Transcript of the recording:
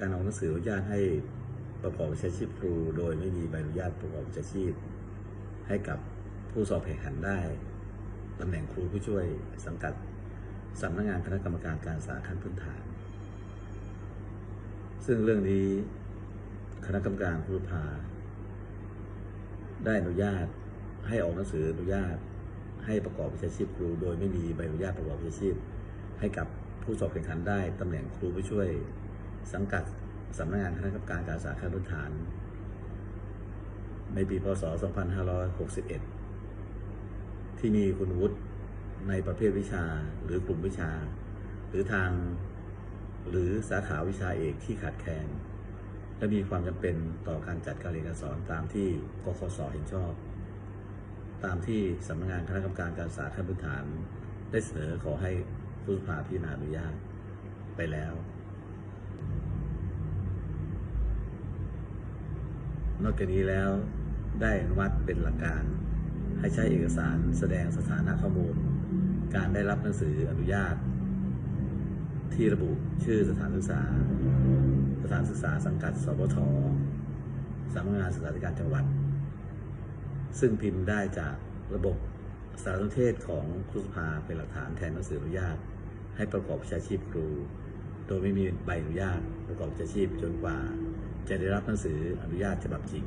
การออกหนังสืออนุญาตให้ประกอบวิชาชีพครู โดยไม่มีใบอนุญาตประกอบวิชาชีพ ให้กับผู้สอบแข่งขันได้ตำแหน่งครูผู้ช่วยสังกัดสำนักงานคณะกรรมการการศึกษาขั้นพื้นฐาน ซึ่งเรื่องนี้คณะกรรมการครูพาได้อนุญาตให้ออกหนังสืออนุญาตให้ประกอบวิชาชีพครู โดยไม่มีใบอนุญาตประกอบวิชาชีพ ให้กับผู้สอบแข่งขันได้ตำแหน่งครูผู้ช่วย สังกัดสำนักงานคณะกรรมการการศึกษาขั้นพื้นฐาน ในปีพศ 2561 ที่มีคุณวุฒิในประเภทวิชาหรือกลุ่มวิชา หรือทางหรือสาขาวิชาเอกที่ขาดแคลนและมีความจำเป็นต่อการจัดการเรียนการสอนตามที่กคสเห็นชอบ ตามที่สำนักงานคณะกรรมการการศึกษาขั้นพื้นฐาน ได้เสนอขอให้ผู้สภาพิจารณาอนุญาตไปแล้ว นอกจากนี้แล้วได้อนุมัติเป็นหลักการ ให้ใช้เอกสารแสดงสถานะข้อมูล การได้รับหนังสืออนุญาต ที่ระบุชื่อสถานศึกษา สถานศึกษาสังกัดสพทสำนักงานศึกษาธิการจังหวัด ซึ่งพิมพ์ได้จากระบบสารสนเทศของครูสภาเป็นหลักฐานแทนหนังสืออนุญาต ให้ประกอบวิชาชีพครู โดยไม่มีใบอนุญาตประกอบอาชีพจนกว่า จะได้รับหนังสืออนุญาตฉบับจริง